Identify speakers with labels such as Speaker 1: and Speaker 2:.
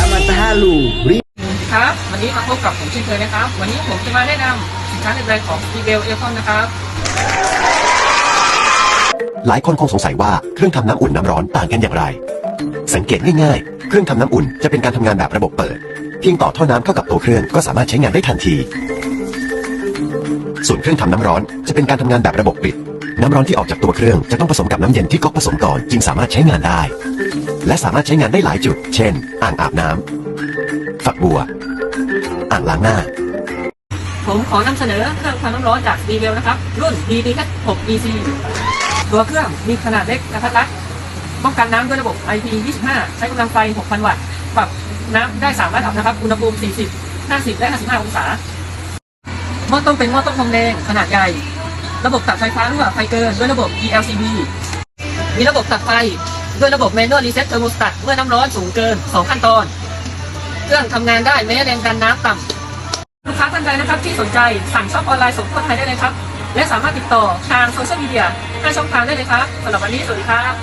Speaker 1: Samantha Lu
Speaker 2: ครับ วันนี้มาพบกับผมเช่นเคยนะครับ วันนี้ผมจะมาแนะนำสินค้าในแบรนด์ของ e b e l a i r c o n นะครับ
Speaker 3: หลายคนคงสงสัยว่าเครื่องทำน้ำอุ่นน้ำร้อนต่างกันอย่างไร สังเกตง่ายๆ เครื่องทำน้ำอุ่นจะเป็นการทำงานแบบระบบเปิด เพียงต่อท่อน้ำเข้ากับตัวเครื่องก็สามารถใช้งานได้ทันที ส่วนเครื่องทำน้ำร้อนจะเป็นการทำงานแบบระบบปิด น้ำร้อนที่ออกจากตัวเครื่องจะต้องผสมกับน้ำเย็นที่ก๊อกผสมก่อนจึงสามารถใช้งานได้ และสามารถใช้งานได้หลายจุด เช่น อ่างอาบน้ำฝักบัว อ่างล้างหน้า
Speaker 2: ผมขอนำเสนอเครื่องทำน้ำร้อนจาก e b e l นะครับ รุ่น DTH 6 EC ตัวเครื่องมีขนาดเล็กกระทัดรัดป้องกันน้ำด้วยระบบ IP25 ใช้กำลังไฟ 6,000 วัตต์ปรับน้ำได้ 3 ระดับนะครับ อุณหภูมิ 40 50 และ 55 องศาหม้อต้มเป็นหม้อต้มทองแดงขนาดใหญ่ ระบบตัดไฟฟ้ารั่วไฟเกินด้วยระบบ ELCB มีระบบตัดไฟ ด้วยระบบ Manual Reset Thermostat เมื่อน้ำร้อนสูงเกิน 2 ขั้นตอน เครื่องทำงานได้แม้แรงดันน้ำต่ำลูกค้าท่านใดนะครับที่สนใจสั่งช็อปออนไลน์ส่งทั่วไทยได้เลยครับ และสามารถติดต่อทางโซเชียลมีเดียห้าช่องทางได้เลยครับสำหรับวันนี้สวัสดีครับ